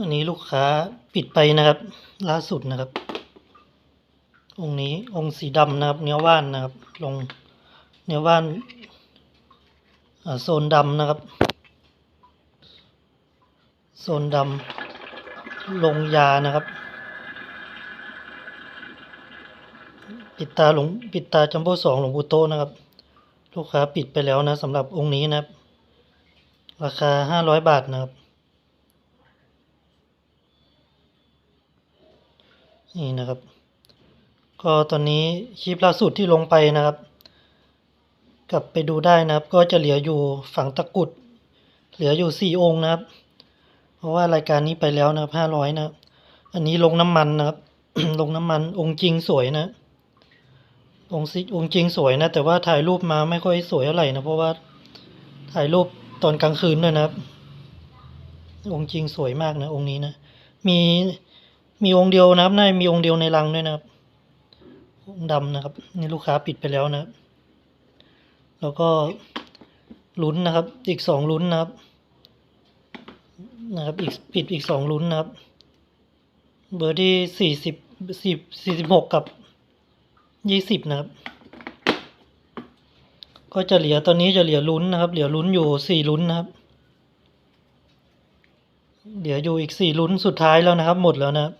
อันนี้ลูกค้าปิดไปนะครับ ล่าสุดนะครับ องค์นี้องค์สีดำนะครับ เนื้อว่านนะครับ ลงเนื้อว่านโซนดำนะครับ โซนดำลงยานะครับ ปิดตาหลวงปิดตาจัมโบ้สองหลวงปู่โตนะครับ ลูกค้าปิดไปแล้วนะสำหรับองค์นี้นะครับ ราคาห้าร้อยบาทนะครับ นี่นะครับ ก็ตอนนี้คลิปล่าสุดที่ลงไปนะครับ กลับไปดูได้นะครับ ก็จะเหลืออยู่ฝั่งตะกุด เหลืออยู่สี่องค์นะครับ เพราะว่ารายการนี้ไปแล้วนะครับห้าร้อยนะครับ อันนี้ลงน้ำมันนะครับ ลงน้ำมันองค์จริงสวยนะ องค์ซิองค์จริงสวยนะ แต่ว่าถ่ายรูปมาไม่ค่อยสวยเท่าไหร่นะเพราะว่าถ่ายรูปตอนกลางคืนด้วยนะครับ องค์จริงสวยมากนะองค์นี้นะ มี มีองค์เดียวนะครับน่ามีองค์เดียวในรังด้วยนะครับองค์ดำนะครับนี่ลูกค้าปิดไปแล้วนะครับ แล้วก็ลุ้นนะครับ อีกสองลุ้นนะครับ นะครับอีกปิดอีกสองลุ้นนะครับ เบอร์ที่สี่สิบสิบสี่สิบหกกับยี่สิบนะครับ ก็จะเหลือตอนนี้จะเหลือลุ้นนะครับ เหลือลุ้นอยู่สี่ลุ้นนะครับเหลืออยู่อีกสี่ลุ้นสุดท้ายแล้วนะครับ หมดแล้วนะครับ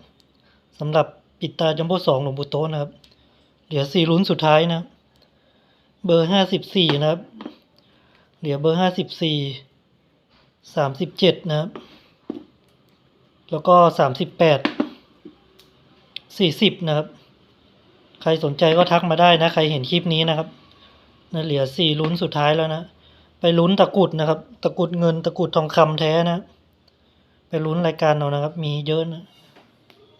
สำหรับปิดตาจัมโบ้สองหลวงปู่โตะนะครับ เหลือสี่ลุ้นสุดท้ายนะ เบอร์ห้าสิบสี่นะครับ เหลือเบอร์ห้าสิบสี่สามสิบเจ็ดนะครับ แล้วก็สามสิบแปดสี่สิบนะครับ ใครสนใจก็ทักมาได้นะ ใครเห็นคลิปนี้นะครับนะเหลือสี่ลุ้นสุดท้ายแล้วนะ ไปลุ้นตะกุดนะครับ ตะกุดเงินตะกุดทองคำแท้นะ ไปลุ้นรายการเอานะครับ มีเยอะนะ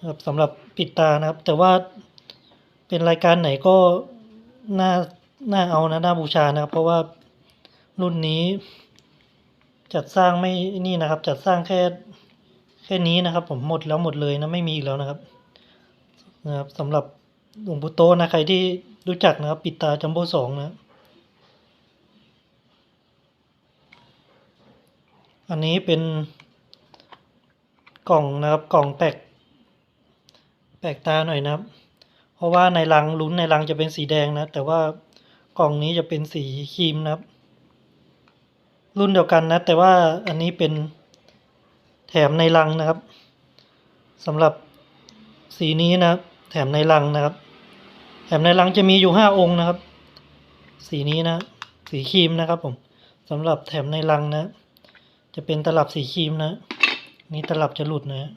ครับสำหรับปิดตานะครับ แต่ว่าเป็นรายการไหนก็น่าน่าเอานะน่าบูชานะครับ เพราะว่ารุ่นนี้ จัดสร้างไม่นี่นะครับ จัดสร้างแค่แค่นี้นะครับ ผมหมดแล้วหมดเลยนะไม่มีอีกแล้วนะครับนะครับสำหรับหลวงปู่โตนะใครที่รู้จักนะครับ ปิดตาจัมโบ้สองนะอันนี้เป็นกล่องนะครับกล่องแปลก ลกตาหน่อยนะครับ เพราะว่าในรังลุ้นในรังจะเป็นสีแดงนะ แต่ว่ากล่องนี้จะเป็นสีครีมนะครับ รุ่นเดียวกันนะ แต่ว่าอันนี้เป็นแถมในรังนะครับสำหรับสีนี้นะแถมในรังนะครับ แถมในรังจะมีอยู่ห้าองค์นะครับ สีนี้นะ สีครีมนะครับผมสำหรับแถมในรังนะ จะเป็นตลับสีครีมนะ นี่ตลับจะหลุดนะ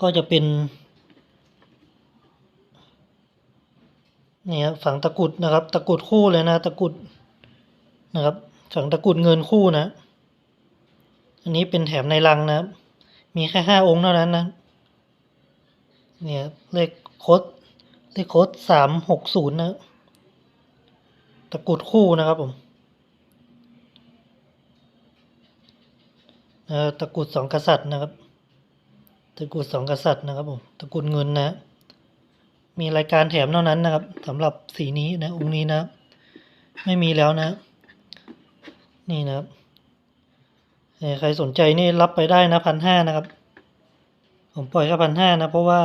ก็จะเป็นเนี่ยฝังตะกุดนะครับ ตะกุดคู่เลยนะ ตะกุดนะครับฝังตะกุดเงินคู่นะ อันนี้เป็นแถมในรังนะครับ มีแค่ห้าองค์เท่านั้นนะเนี่ยเลขโค้ดเลขโค้ดสามหกศูนย์นะ ตะกุดคู่นะครับผมตะกุดสองกษัตริย์นะครับ ตะกรุดสองกษัตริย์นะครับผมตระกรุดเงินนะ มีรายการแถมเท่านั้นนะครับสำหรับสีนี้นะองค์นี้นะ ไม่มีแล้วนะ นี่นะครับใครสนใจนี่รับไปได้นะพันห้านะครับ ผมปล่อยแค่พันห้านะ เพราะว่า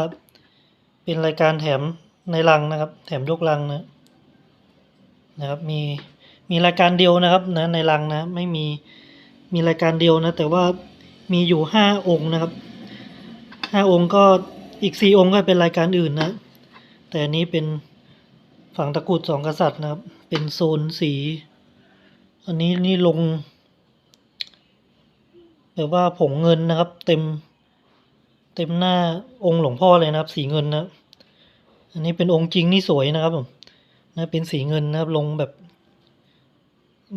เป็นรายการแถมในรังนะครับ แถมยกรังนะนะครับ มีมีรายการเดียวนะครับนะในรังนะ ไม่มีมีรายการเดียวนะ แต่ว่ามีอยู่ห้าองค์นะครับ ห้าองค์ก็อีกสี่องค์ก็เป็นรายการอื่นนะ แต่อันนี้เป็นฝั่งตะกรุดสองกษัตริย์นะครับ เป็นโซนสี อันนี้นี่ลงแบบว่าผงเงินนะครับ เต็ม เต็มหน้าองค์หลวงพ่อเลยนะครับ สีเงินนะ อันนี้เป็นองค์จริงนี่สวยนะครับผมนะเป็นสีเงินนะครับลงแบบ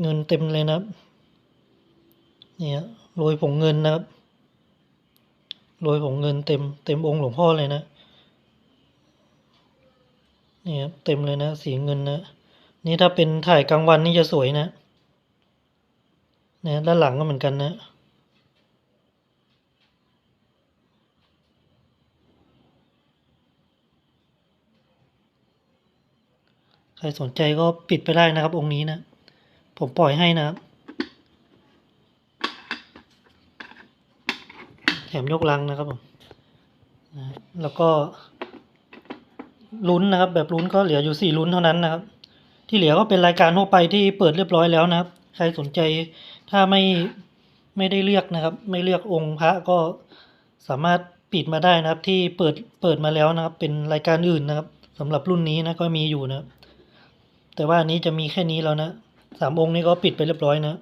เงินเต็มเลยนะครับ เนี่ยโรยผงเงินนะครับ โรยผงเงินเต็มเต็มองค์หลวงพ่อเลยนะเนี่ยครับเต็มเลยนะ สีเงินนะนี่ถ้าเป็นถ่ายกลางวันนี่จะสวยนะนี่ยด้านหลังก็เหมือนกันนะใครสนใจก็ปิดไปได้นะครับ องค์นี้นะ ผมปล่อยให้นะครับ แถมยกลังนะครับผมแล้วก็ลุ้นนะครับ แบบลุ้นก็เหลืออยู่สี่ลุ้นเท่านั้นนะครับ ที่เหลือก็เป็นรายการทั่วไปที่เปิดเรียบร้อยแล้วนะครับ ใครสนใจถ้าไม่ไม่ได้เลือกนะครับ ไม่เลือกองค์พระก็สามารถปิดมาได้นะครับ ที่เปิดเปิดมาแล้วนะครับ เป็นรายการอื่นนะครับสำหรับรุ่นนี้นะก็มีอยู่นะครับแต่ว่าอันนี้จะมีแค่นี้แล้วนะสามองค์นี้ก็ปิดไปเรียบร้อยนะ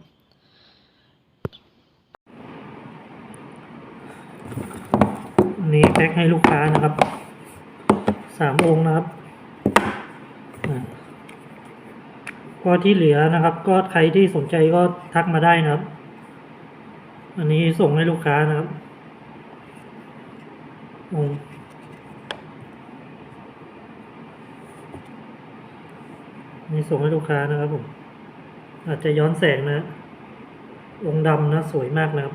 อั นี้แพ็คให้ลูกค้านะครับสามองค์นะครับก็ที่เหลือนะครับ ก็ใครที่สนใจก็ทักมาได้นะครับ อันนี้ส่งให้ลูกค้านะครับองค์นนี่ส่งให้ลูกค้านะครับผม อาจจะย้อนแสงนะ องค์ดำนะ สวยมากนะครับ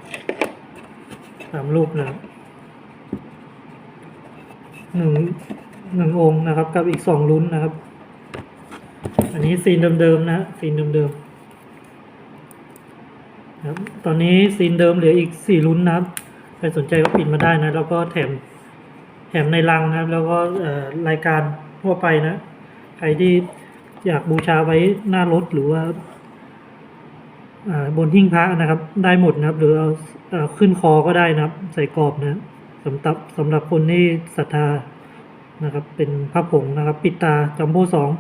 ตามรูปนะครับ หนึ่งหนึ่งองค์นะครับ กับอีกสองลุ้นนะครับ อันนี้ซีนเดิมๆนะซีนเดิมๆนะครับตอนนี้ซีนเดิมเหลืออีกสี่ลุ้นนะครับใครสนใจก็ปิดมาได้นะ แล้วก็แถมแถมในรังนะครับ แล้วก็เอ่อรายการทั่วไปนะ ใครที่อยากบูชาไว้หน้ารถหรือว่าอ่าบนหิ้งพระนะครับ ได้หมดนะครับ หรือเอาเอ่อขึ้นคอก็ได้นะครับ ใส่กรอบนะ สำหรับสำหรับคนที่ศรัทธานะครับ เป็นพระผงนะครับ ปิดตาจัมโบ้สอง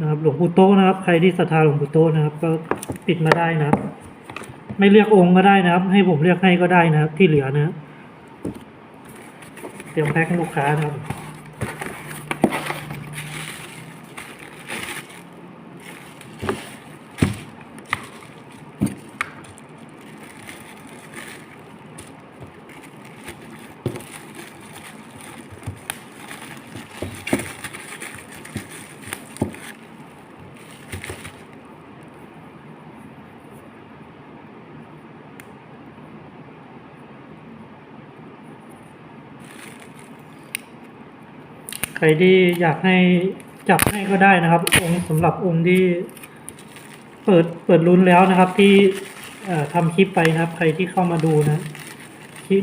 นะครับหลวงปู่โตนะครับ ใครที่ศรัทธาหลวงปู่โตนะครับ ก็ปิดมาได้นะครับ ไม่เลือกองค์ก็ได้นะครับ ให้ผมเลือกให้ก็ได้นะครับ ที่เหลือนะเตรียมแพ็คให้ลูกค้านะครับ ครที่อยากให้จับให้ก็ได้นะครับ องค์สำหรับองค์ที่เปิดเปิดลุ้นแล้วนะครับ ที่ทำคลิปไปนะครับ ใครที่เข้ามาดูนะ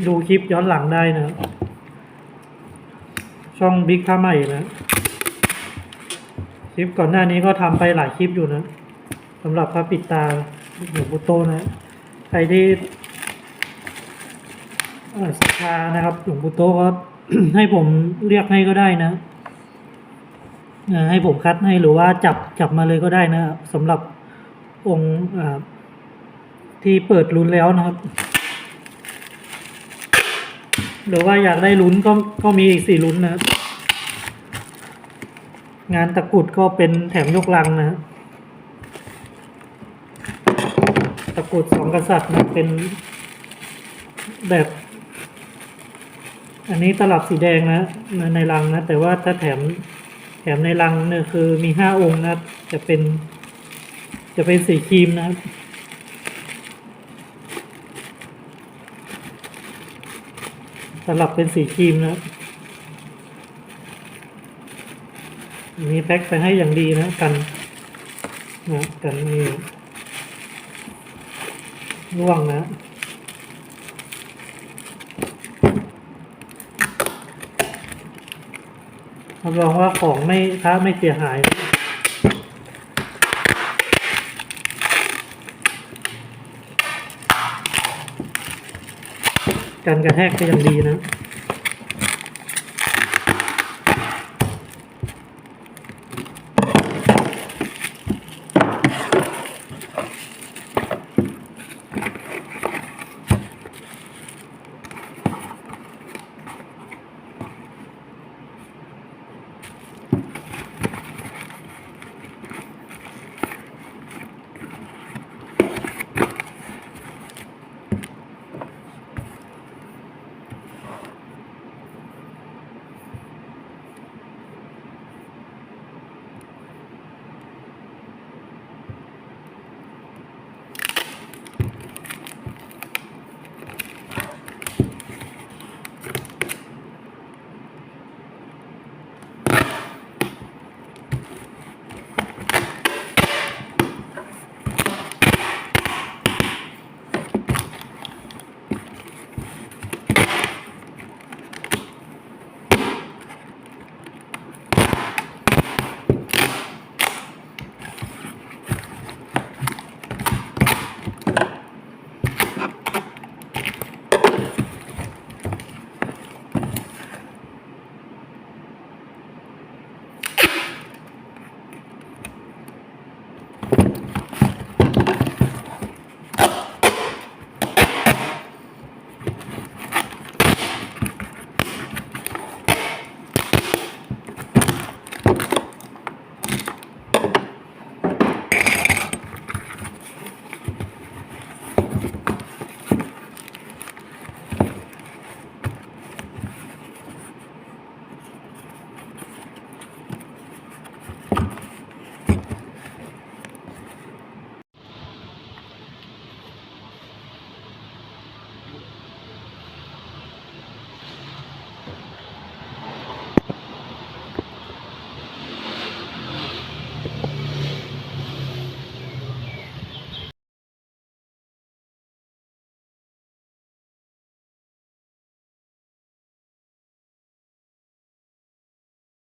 ดูคลิปย้อนหลังได้นะช่องบิ๊กท่าใหม่นะคลิปก่อนหน้านี้ก็ทำไปหลายคลิปอยู่นะสำหรับพระปิดตาหลวงปู่โตนะใครที่ศรัทธานะครับหลวงปู่โตก็ให้ผมเรียกให้ก็ได้นะ ให้ผมคัดให้หรือว่าจับจับมาเลยก็ได้นะสำหรับองค์ที่เปิดลุ้นแล้วนะครับ หรือว่าอยากได้ลุ้นก็ก็มีอีกสี่ลุ้นนะครับ งานตะกรุดก็เป็นแถมยกลังนะฮะตะกรุดสองกษัตริย์นะเป็นแบบ อันนี้ตลับสีแดงนะในรังนะ แต่ว่าถ้าแถม มในรังเนี่ยคือมีห้าองค์นะครับ จะเป็น จะเป็นสีครีมนะครับ สลับเป็นสีครีมนะครับอันนี้แพ็คไปให้อย่างดีนะกันนะกันมีร่วงนะ รับรองว่าของไม่ถ้าไม่เสียหายการกระแทกก็ยังดีนะ